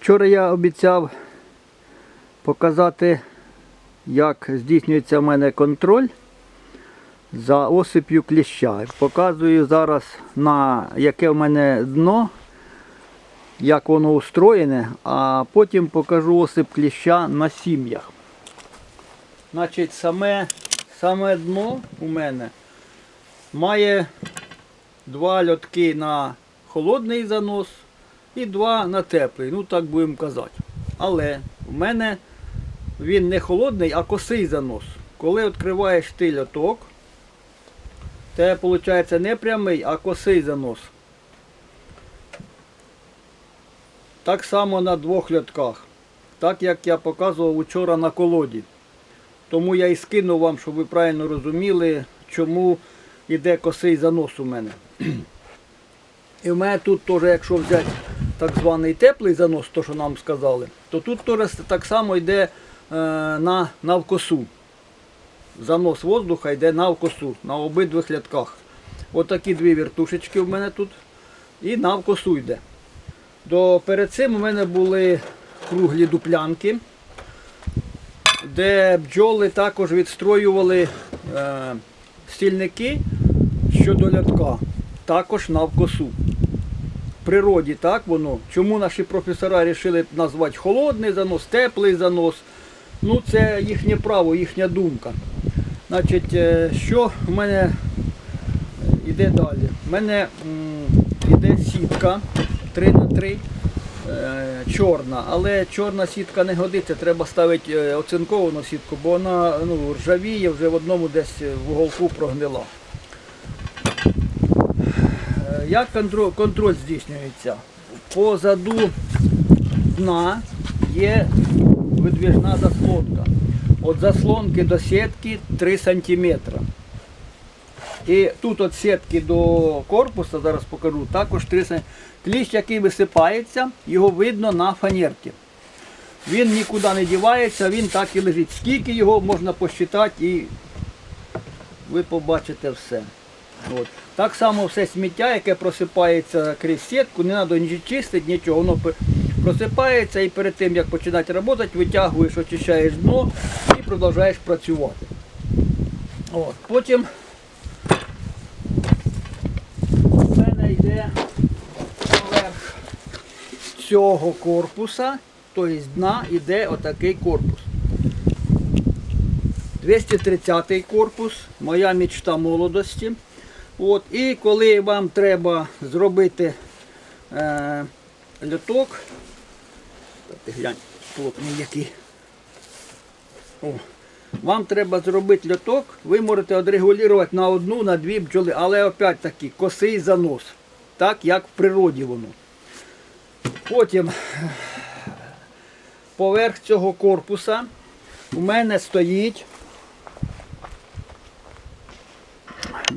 Вчора я обіцяв показати, як здійснюється в мене контроль за осип'ю кліща. Показую зараз, на яке в мене дно, як воно устроєне, а потім покажу осип кліща на сім'ях. Значить, саме, саме дно у мене має два льотки на холодний занос і два на теплий, ну так будемо казати. Але в мене він не холодний, а косий занос. Коли відкриваєш ти льоток, це виходить не прямий, а косий занос. Так само на двох льотках. Так як я показував вчора на колоді. Тому я і скинув вам, щоб ви правильно розуміли, чому йде косий занос у мене. І в мене тут теж, якщо взяти так званий теплий занос, то що нам сказали, то тут так само йде е, на навкосу. Занос воздуха йде навкосу, на обидвих рядках. Отакі дві вертушечки в мене тут. І навкосу йде. До, перед цим у мене були круглі дуплянки, де бджоли також відстроювали е, стільники щодо лятка, також навкосу. Природі так воно. Чому наші професора вирішили назвати холодний занос, теплий занос? Ну це їхнє право, їхня думка. Значить, е, що в мене йде далі? У мене йде сітка 3 на 3 е, чорна, але чорна сітка не годиться, треба ставити е, оцинковану сітку, бо вона ну, ржавіє, вже в одному десь в уголку прогнила. Як контроль, контроль здійснюється? Позаду дна є видвіжна заслонка. От заслонки до сітки 3 см. І тут від сітки до корпуса, зараз покажу, також 3 см. Кліщ, який висипається, його видно на фанерці. Він нікуди не дівається, він так і лежить. Скільки його можна посчитати і ви побачите все. От. Так само все сміття, яке просипається крізь сітку, не треба нічого чистити, нічого. Воно просипається і перед тим, як починати працювати, витягуєш, очищаєш дно і продовжуєш працювати. От. Потім в мене йде поверх цього корпуса, тобто дна йде отакий корпус. 230 корпус, моя мечта молодості. От, і коли вам треба зробити е, льоток, ти глянь, плотний який. О, вам треба зробити льоток, ви можете відрегулювати на одну, на дві бджоли, але опять таки косий занос, так як в природі воно. Потім поверх цього корпуса у мене стоїть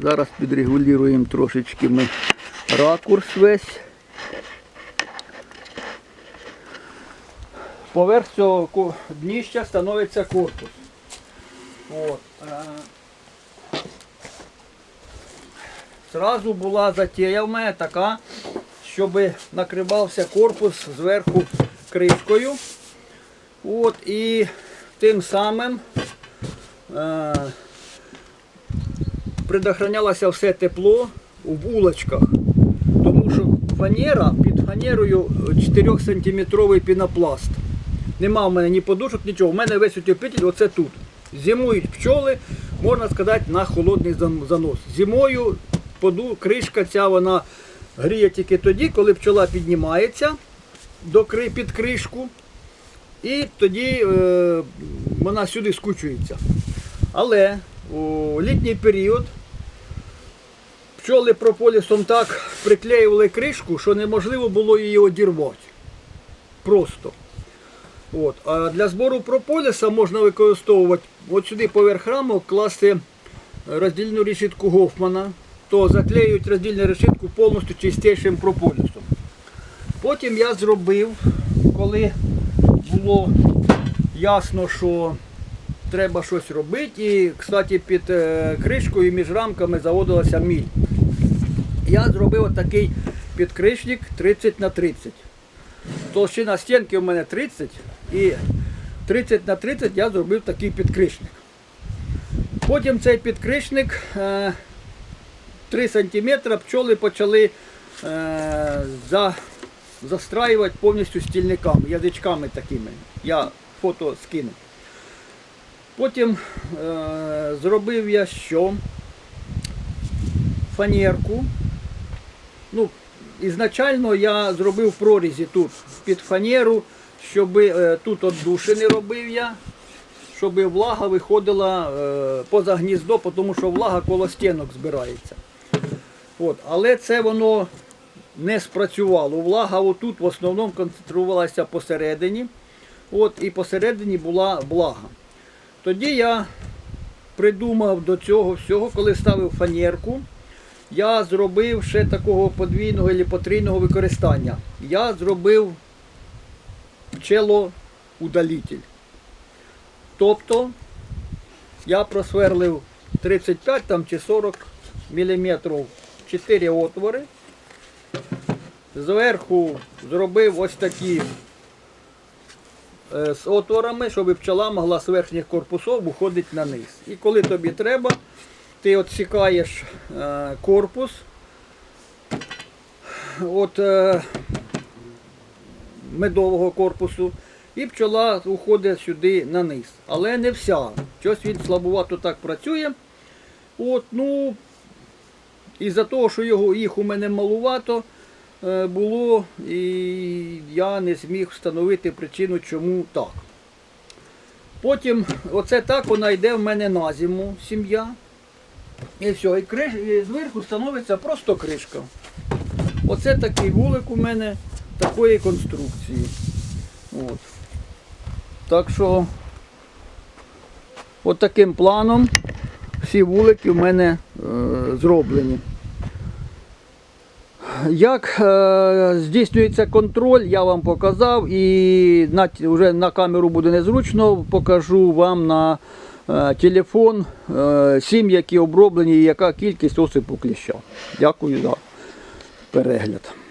Зараз підрегулюємо трошечки ми ракурс весь. Поверх цього дніща становиться корпус. От. е. Зразу була затія в мене така, щоб накривався корпус зверху кришкою. От, і тим самим е, предохранялося все тепло у вулочках. Тому що фанера під фанерою 4 сантиметровий пінопласт. Нема в мене ні подушок, нічого. У мене весь утеплитель оце тут. Зимують пчоли, можна сказати, на холодний занос. Зимою поду, кришка ця вона гріє тільки тоді, коли пчола піднімається до, під кришку. І тоді е, вона сюди скучується. Але у літній період пчоли прополісом так приклеювали кришку, що неможливо було її одірвати. Просто. От. А для збору прополіса можна використовувати от сюди поверх рамок класти роздільну решітку Гофмана, то заклеюють роздільну решітку повністю чистішим прополісом. Потім я зробив, коли було ясно, що треба щось робити. І, кстати, під е, кришкою між рамками заводилася міль. Я зробив такий підкришник 30 на 30. Толщина стінки у мене 30 і 30 на 30 я зробив такий підкришник. Потім цей підкришник е, 3 см пчоли почали е, за, застраювати повністю стільниками, язичками такими. Я фото скину. Потім е, зробив я що? Фанерку. Ну, ізначально я зробив прорізі тут під фанеру, щоб е, тут отдушини робив я, щоб влага виходила е, поза гніздо, тому що влага коло стінок збирається. От, але це воно не спрацювало. Влага отут в основному концентрувалася посередині. От, і посередині була влага. Тоді я придумав до цього всього, коли ставив фанерку, я зробив ще такого подвійного або потрійного використання. Я зробив пчелоудалитель. Тобто я просверлив 35 там, чи 40 мм 4 отвори. Зверху зробив ось такі з отворами, щоб пчела могла з верхніх корпусів виходити на низ. І коли тобі треба, ти відсікаєш е, корпус от е, медового корпусу, і пчола уходить сюди на низ. Але не вся. Щось він слабувато так працює. От, ну, із-за того, що його, їх у мене малувато е, було, і я не зміг встановити причину, чому так. Потім, оце так вона йде в мене на зиму, сім'я. І все, і, криш, і зверху становиться просто кришка. Оце такий вулик у мене такої конструкції. От. Так що, от таким планом всі вулики в мене е, зроблені. Як е, здійснюється контроль, я вам показав і на, вже на камеру буде незручно, покажу вам на е, телефон е, сім, які оброблені і яка кількість осипу кліща. Дякую за перегляд.